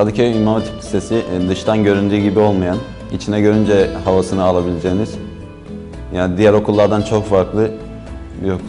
Kadıköy İmam Hatip Lisesi e, dıştan göründüğü gibi olmayan, içine görünce havasını alabileceğiniz, yani diğer okullardan çok farklı bir okul.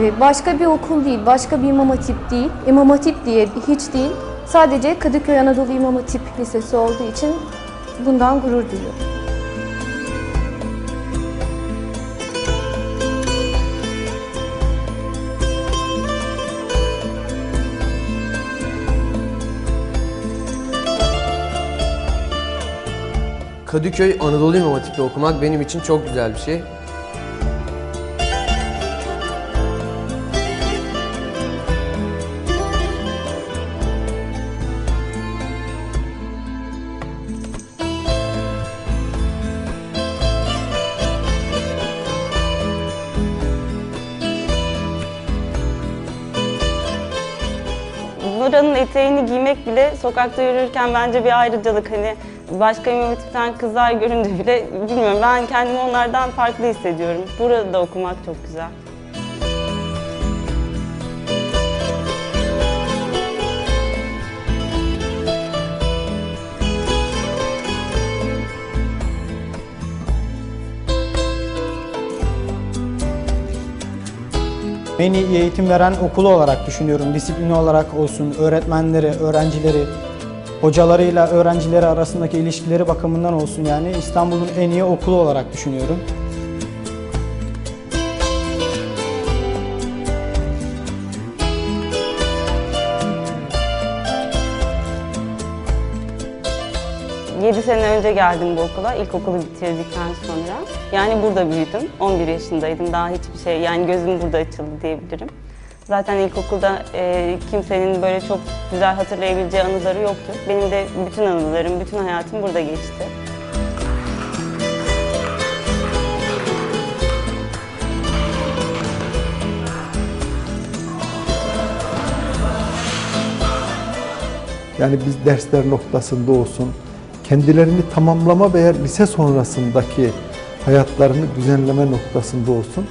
Ve Başka bir okul değil, başka bir imam hatip değil, imam hatip diye hiç değil. Sadece Kadıköy Anadolu İmam Hatip Lisesi olduğu için bundan gurur duyuyorum. Kadıköy Anadolu İmam Hatip'te okumak benim için çok güzel bir şey. Buranın eteğini giymek bile sokakta yürürken bence bir ayrıcalık. Hani başka imam kızlar görünce bile bilmiyorum ben kendimi onlardan farklı hissediyorum. Burada okumak çok güzel. En iyi eğitim veren okulu olarak düşünüyorum. Disiplini olarak olsun, öğretmenleri, öğrencileri, hocalarıyla öğrencileri arasındaki ilişkileri bakımından olsun yani İstanbul'un en iyi okulu olarak düşünüyorum. Yedi sene önce geldim bu okula, ilkokulu bitirdikten sonra. Yani burada büyüdüm, 11 yaşındaydım. Daha hiçbir şey, yani gözüm burada açıldı diyebilirim. Zaten ilkokulda e, kimsenin böyle çok güzel hatırlayabileceği anıları yoktu. Benim de bütün anılarım, bütün hayatım burada geçti. Yani biz dersler noktasında olsun, kendilerini tamamlama veya lise sonrasındaki hayatlarını düzenleme noktasında olsun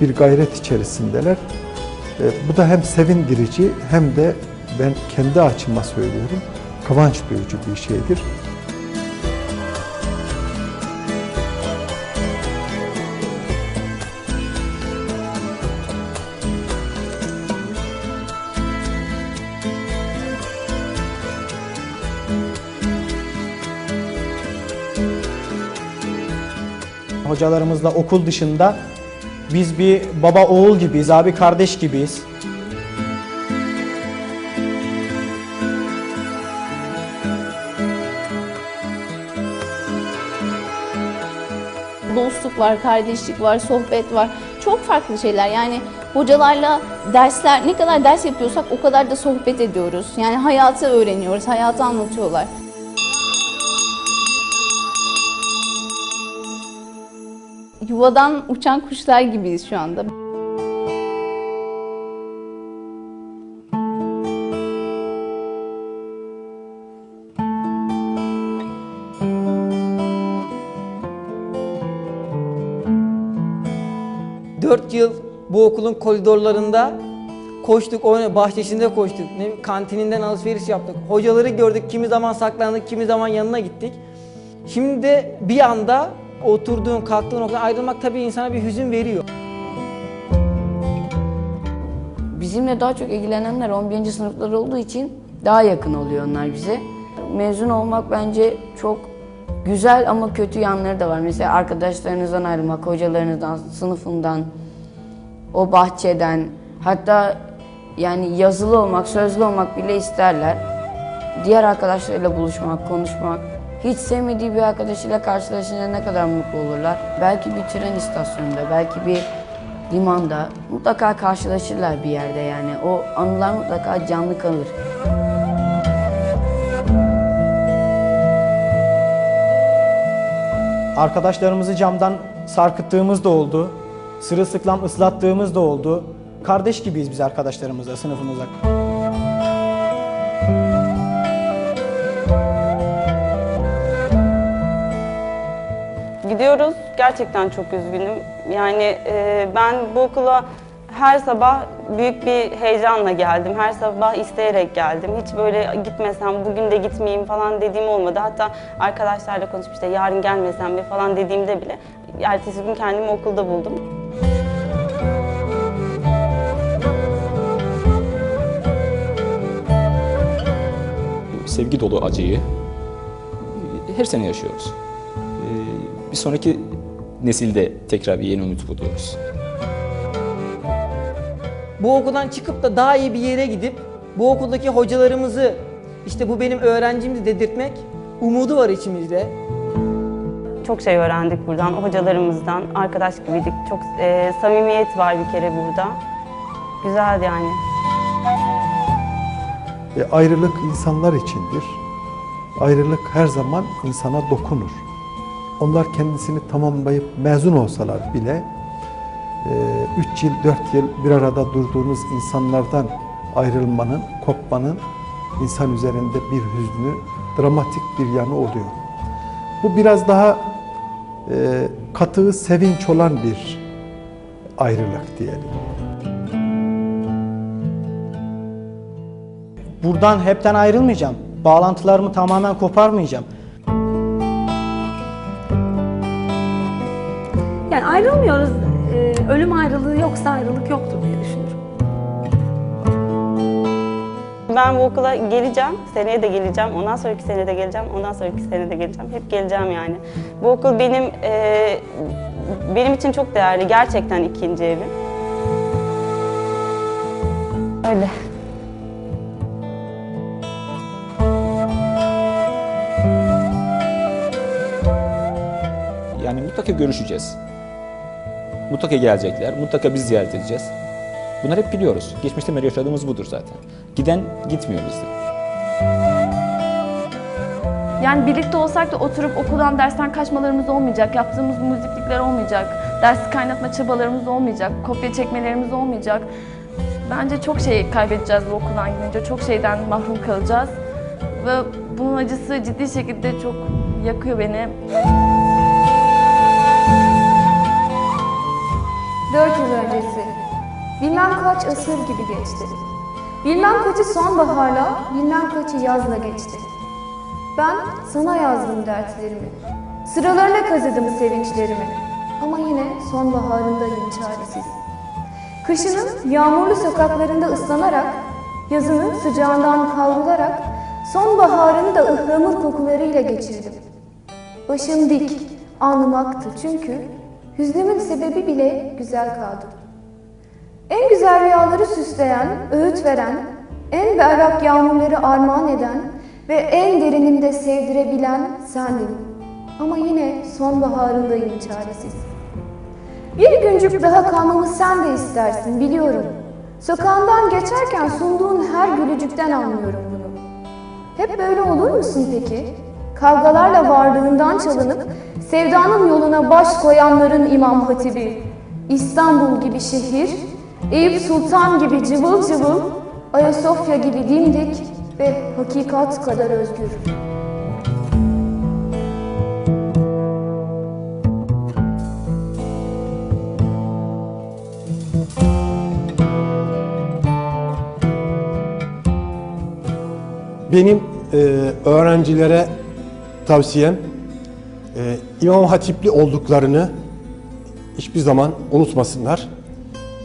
bir gayret içerisindeler. E, bu da hem sevindirici hem de ben kendi açıma söylüyorum, kıvanç duyucu bir şeydir. Hocalarımızla okul dışında biz bir baba oğul gibiyiz, abi kardeş gibiyiz. dostluk var, kardeşlik var, sohbet var. Çok farklı şeyler. Yani hocalarla dersler, ne kadar ders yapıyorsak o kadar da sohbet ediyoruz. Yani hayatı öğreniyoruz, hayatı anlatıyorlar. Yuvadan uçan kuşlar gibiyiz şu anda. Dört yıl bu okulun koridorlarında koştuk, bahçesinde koştuk. Ne, kantininden alışveriş yaptık. Hocaları gördük, kimi zaman saklandık, kimi zaman yanına gittik. Şimdi bir anda oturduğun, kalktığın noktadan ayrılmak tabii insana bir hüzün veriyor. Bizimle daha çok ilgilenenler 11. sınıflar olduğu için daha yakın oluyor onlar bize. Mezun olmak bence çok güzel ama kötü yanları da var. Mesela arkadaşlarınızdan ayrılmak, hocalarınızdan, sınıfından, o bahçeden, hatta yani yazılı olmak, sözlü olmak bile isterler. Diğer arkadaşlarıyla buluşmak, konuşmak, hiç sevmediği bir arkadaşıyla karşılaşınca ne kadar mutlu olurlar. Belki bir tren istasyonunda, belki bir limanda mutlaka karşılaşırlar bir yerde yani. O anılar mutlaka canlı kalır. Arkadaşlarımızı camdan sarkıttığımız da oldu. Sırılsıklam ıslattığımız da oldu. Kardeş gibiyiz biz arkadaşlarımızla, sınıfımızla. Gidiyoruz. Gerçekten çok üzgünüm. Yani e, ben bu okula her sabah büyük bir heyecanla geldim. Her sabah isteyerek geldim. Hiç böyle gitmesem, bugün de gitmeyeyim falan dediğim olmadı. Hatta arkadaşlarla konuşup işte yarın gelmesem mi falan dediğimde bile ertesi gün kendimi okulda buldum. sevgi dolu acıyı her sene yaşıyoruz. Bir sonraki nesilde tekrar bir yeni umut buluyoruz. Bu okuldan çıkıp da daha iyi bir yere gidip bu okuldaki hocalarımızı işte bu benim öğrencimdi dedirtmek umudu var içimizde. Çok şey öğrendik buradan, hocalarımızdan, arkadaş gibiydik. Çok e, samimiyet var bir kere burada. Güzeldi yani. E, ayrılık insanlar içindir. Ayrılık her zaman insana dokunur. Onlar kendisini tamamlayıp mezun olsalar bile 3 yıl, 4 yıl bir arada durduğunuz insanlardan ayrılmanın, kopmanın insan üzerinde bir hüznü, dramatik bir yanı oluyor. Bu biraz daha e, katı, sevinç olan bir ayrılık diyelim. Buradan hepten ayrılmayacağım. Bağlantılarımı tamamen koparmayacağım. Yani ayrılmıyoruz. Ee, ölüm ayrılığı yoksa ayrılık yoktur diye düşünüyorum. Ben bu okula geleceğim, seneye de geleceğim, ondan sonraki sene de geleceğim, ondan sonraki sene de geleceğim. Hep geleceğim yani. Bu okul benim e, benim için çok değerli. Gerçekten ikinci evim. Öyle. Yani mutlaka görüşeceğiz. Mutlaka gelecekler, mutlaka biz ziyaret edeceğiz. Bunları hep biliyoruz. Geçmişte beri yaşadığımız budur zaten. Giden gitmiyor bizde. Yani birlikte olsak da oturup okuldan dersten kaçmalarımız olmayacak, yaptığımız müziklikler olmayacak, ders kaynatma çabalarımız olmayacak, kopya çekmelerimiz olmayacak. Bence çok şey kaybedeceğiz bu okuldan gidince, çok şeyden mahrum kalacağız. Ve bunun acısı ciddi şekilde çok yakıyor beni. Dört yıl öncesi. Bilmem kaç asır gibi geçti. Bilmem kaçı sonbaharla, bilmem kaçı yazla geçti. Ben sana yazdım dertlerimi. Sıralarına kazıdım sevinçlerimi. Ama yine sonbaharındayım çaresiz. Kışının yağmurlu sokaklarında ıslanarak, yazının sıcağından kavrularak, sonbaharını da ıhlamur kokularıyla geçirdim. Başım dik, alnım aktı çünkü hüznümün sebebi bile güzel kaldı. En güzel rüyaları süsleyen, öğüt veren, en berrak yağmurları armağan eden ve en derinimde sevdirebilen sendin. Ama yine sonbaharındayım çaresiz. Bir güncük daha kalmamı sen de istersin biliyorum. Sokağından geçerken sunduğun her gülücükten anlıyorum bunu. Hep böyle olur musun peki? Kavgalarla varlığından çalınıp sevdanın yoluna baş koyanların imam hatibi. İstanbul gibi şehir, Eyüp Sultan gibi cıvıl cıvıl, Ayasofya gibi dimdik ve hakikat kadar özgür. Benim e, öğrencilere tavsiyem e, İmam Hatipli olduklarını hiçbir zaman unutmasınlar.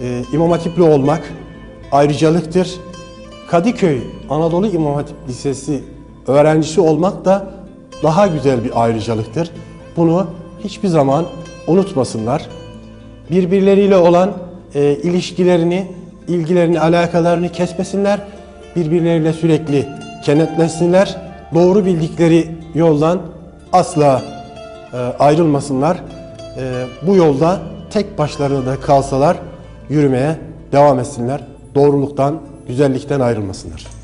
E, İmam Hatipli olmak ayrıcalıktır. Kadıköy Anadolu İmam Hatip Lisesi öğrencisi olmak da daha güzel bir ayrıcalıktır. Bunu hiçbir zaman unutmasınlar. Birbirleriyle olan e, ilişkilerini, ilgilerini, alakalarını kesmesinler. Birbirleriyle sürekli kenetlesinler. Doğru bildikleri yoldan asla ayrılmasınlar. E, bu yolda tek başlarına da kalsalar yürümeye devam etsinler. Doğruluktan, güzellikten ayrılmasınlar.